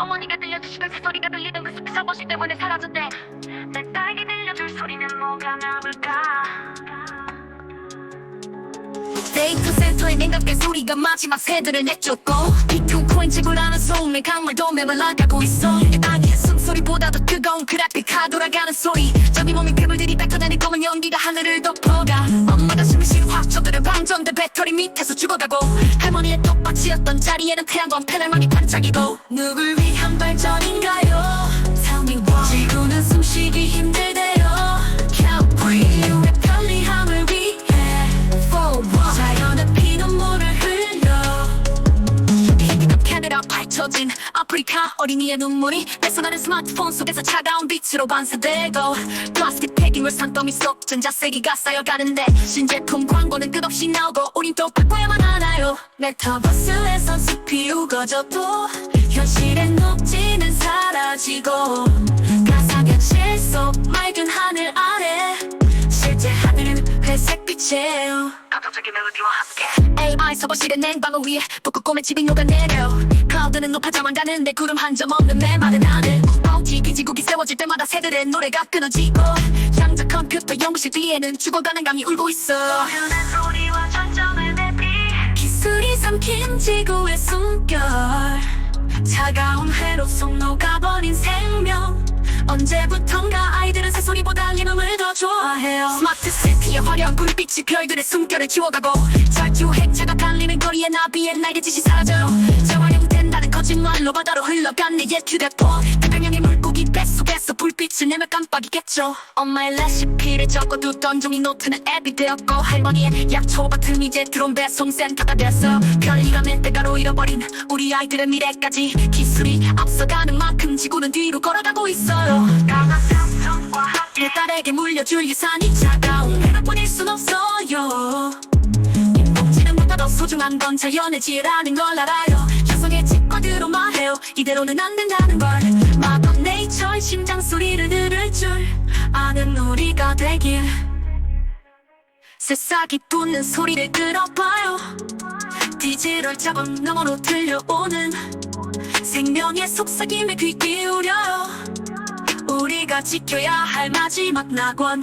어머니가 들려주시던 새소리가 들리던 그 숲에서 멋이 때문에 사라졌대. 내 딸에게 들려줄 소리는 뭐가 나올까? 데이트 센터의 냉각된 소리가 마지막 새들을 내쫓고 비투코인 지불하는 소음의 강물도 메말라가고 있어. 아니 숨소리보다도 뜨거운 그래픽카 돌아가는 소리. 저기 몸에 괴물들이 뱉어내는 검은 연기가 하늘을 엄마가 확정들은 방전된 배터리 밑에서 죽어가고 할머니의 톱받치였던 자리에는 태양광 패널만이 반짝이고 누굴 위한 발전인가요? 밝혀진 아프리카 어린이의 눈물이 뺏어가는 스마트폰 속에서 차가운 빛으로 반사되고 플라스틱 폐기물 산더미 속 전자세기가 쌓여가는데 신제품 광고는 끝없이 나오고 우린 또 바꿔야만 하나요? 메타버스에선 숲이 우거져도 현실의 녹지는 사라지고 가상현실 속 맑은 하늘 아래 실제 하늘은 회색 빛이에요. 감동적인 멜로디와 함께? AI 서버실의 냉방을 위해 북극 꿈의 집이 녹아내려 클라우드는 높아져만 가는데 구름 한 점 없는 메마른 하늘 OTP 지국이 세워질 때마다 새들의 노래가 끊어지고 양자 컴퓨터 연구실 뒤에는 죽어가는 강이 울고 있어. 기술이 삼킨 지구의 숨결. 차가운 회로 속 녹아버린 생명. 언제부턴가 시티의 화려한 불빛이 별들의 숨결을 지워가고 절주 핵차가 달리는 거리에 나비의 날개짓이 사라져요 재활용된다는 거짓말로 바다로 흘러간 내옛 휴대폰 태평양의 물고기 뱃속에서 불빛을 내며 깜빡이겠죠 엄마의 레시피를 적어두던 종이 노트는 앱이 되었고 할머니의 약초 버튼 이제 드론 배송 센터가 됐어 편리감의 대가로 잃어버린 우리 아이들의 미래까지 기술이 앞서가는 만큼 지구는 뒤로 걸어가고 있어요 강한 평정과 함께 내 딸에게 물려줄 유산이 차가운 하나뿐일 순 없어요. 보다 더 소중한 건 자연의 질이라는 걸 알아요. 여성의 직관으로 말해요. 이대로는 안 된다는 걸. 마법 네이처의 심장 소리를 들을 줄 아는 우리가 되길. 새싹이 붙는 소리를 들어봐요. 디지털 자본 너머로 들려오는 생명의 속삭임에 귀 기울여요. 우리가 지켜야 할 마지막 낙원